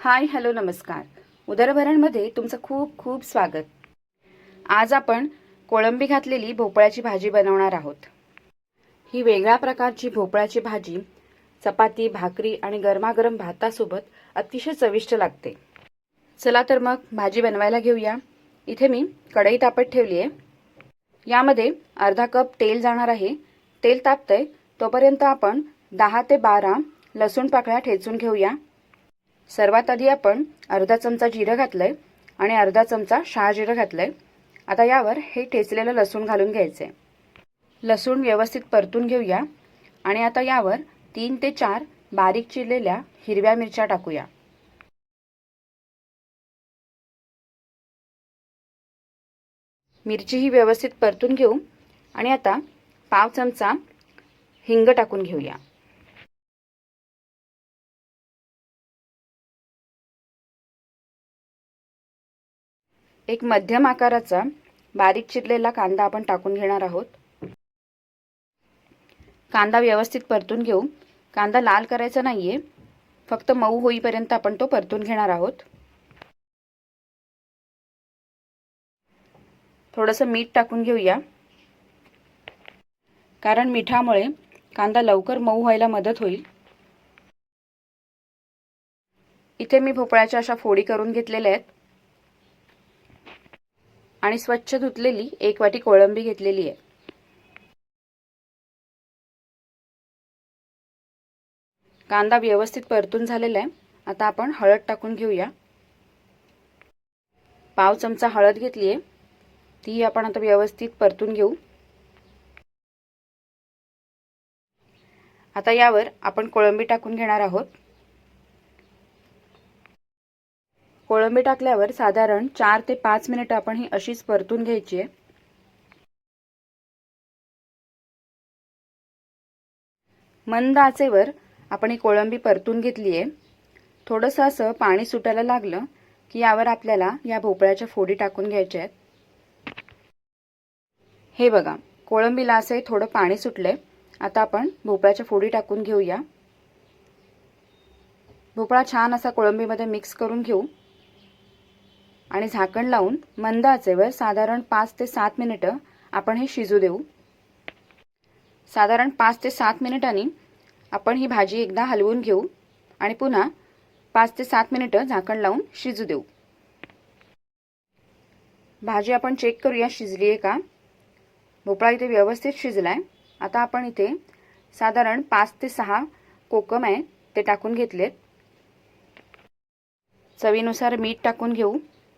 Hi hello नमस्कार. उदरभरणमध्ये तुमचं खूप खूप स्वागत. आज आपण कोळंबी घातलेली भोपळ्याची भाजी बनवणार आहोत. ही वेगळ्या प्रकारची भोपळ्याची भाजी चपाती भाकरी आणि गरमागरम भातासोबत अतिशय चविष्ट लागते. चला तर मग भाजी बनवायला घेऊया. इथे मी कढई तापत ठेवली आहे. यामध्ये अर्धा कप तेल जाणार आहे. तेल तापतंय तोपर्यंत आपण दहा ते बारा लसूण पाकळ्या ठेचून घेऊया. सर्वात आधी आपण अर्धा चमचा जिरं घातलं आहे आणि अर्धा चमचा शहाजिरं आहे आता यावर हे ठेचलेलं लसूण घालून घ्यायचंय. लसूण व्यवस्थित परतून घेऊया आणि आता यावर तीन ते चार बारीक चिरलेल्या हिरव्या मिरच्या टाकूया. मिरची ही व्यवस्थित परतून घेऊ आणि आता पाव चमचा हिंग टाकून घेऊया. एक मध्यम आकाराचा बारीक चिरलेला कांदा आपण टाकून घेणार आहोत. कांदा व्यवस्थित परतून घेऊ. कांदा लाल करायचा नाहीये. फक्त मऊ होईपर्यंत आपण तो परतून घेणार आहोत. थोडंसं मीठ टाकून घेऊया. कारण मिठामुळे कांदा लवकर मऊ व्हायला मदत होईल. इथे मी भोपळ्याच्या अशा फोडी करून घेतलेल्या आहेत. आणि स्वच्छ धुतलेली एक वाटी कोळंबी घेतलेली आहे. कांदा व्यवस्थित परतून झालेला आहे. आता आपण हळद टाकून घेऊया. पाव चमचा हळद घेतली आहे. ती आपण आता व्यवस्थित परतून घेऊ. आता यावर आपण कोळंबी टाकून घेणार आहोत. कोळंबी टाकल्यावर साधारण चार ते पाच मिनिटं आपण ही अशीच परतून घ्यायची आहे. मंद आचेवर आपण ही कोळंबी परतून घेतली आहे. थोडंसं असं पाणी सुटायला लागलं की यावर आपल्याला या भोपळ्याच्या फोडी टाकून घ्यायच्या आहेत. हे बघा कोळंबीला असं थोडं पाणी सुटलंय. आता आपण भोपळ्याच्या फोडी टाकून घेऊया. भोपळा छान असा कोळंबीमध्ये मिक्स करून घेऊ. आणि झाकण लावून मंद आचेवर साधारण पाच ते सात मिनिटं आपण हे शिजू देऊ. साधारण पाच ते सात मिनिटांनी आपण ही भाजी एकदा हलवून घेऊ आणि पुन्हा पाच ते सात मिनिटं झाकण लावून शिजू देऊ. भाजी आपण चेक करूया शिजली आहे का? भोपळा इथे व्यवस्थित शिजलाय. आता आपण इथे साधारण पाच ते सहा कोकम आहे ते टाकून घेतलेत. चवीनुसार मीठ टाकून घेऊ.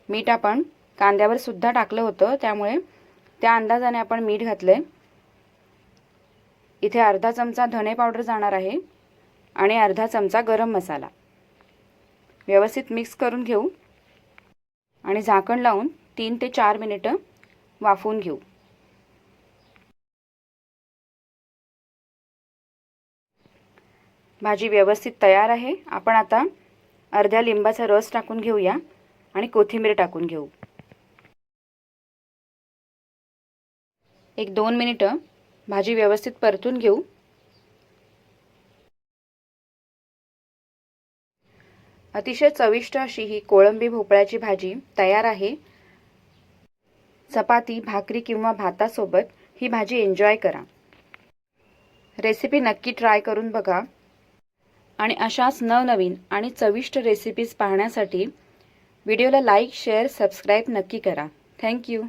मीठ आपण कांद्यावर सुद्धा टाकलं होतं त्यामुळे त्या अंदाजाने आपण मीठ घातलंय. इथे अर्धा चमचा धने पावडर जाणार आहे आणि अर्धा चमचा गरम मसाला. व्यवस्थित मिक्स करून घेऊ आणि झाकण लावून तीन ते चार मिनिटं वाफवून घेऊ. भाजी व्यवस्थित तयार आहे. आपण आता अर्ध्या लिंबाचा रस टाकून घेऊया. आणि कोथिंबीर टाकून घेऊ. एक दोन मिनिटं भाजी व्यवस्थित परतून घेऊ. अतिशय चविष्ट अशी ही कोळंबी भोपळ्याची भाजी तयार आहे. चपाती भाकरी किंवा भातासोबत ही भाजी एन्जॉय करा. रेसिपी नक्की ट्राय करून बघा. आणि अशाच नवनवीन आणि चविष्ट रेसिपीज पाहण्यासाठी व्हिडिओला लाईक शेअर सबस्क्राईब नक्की करा. थँक्यू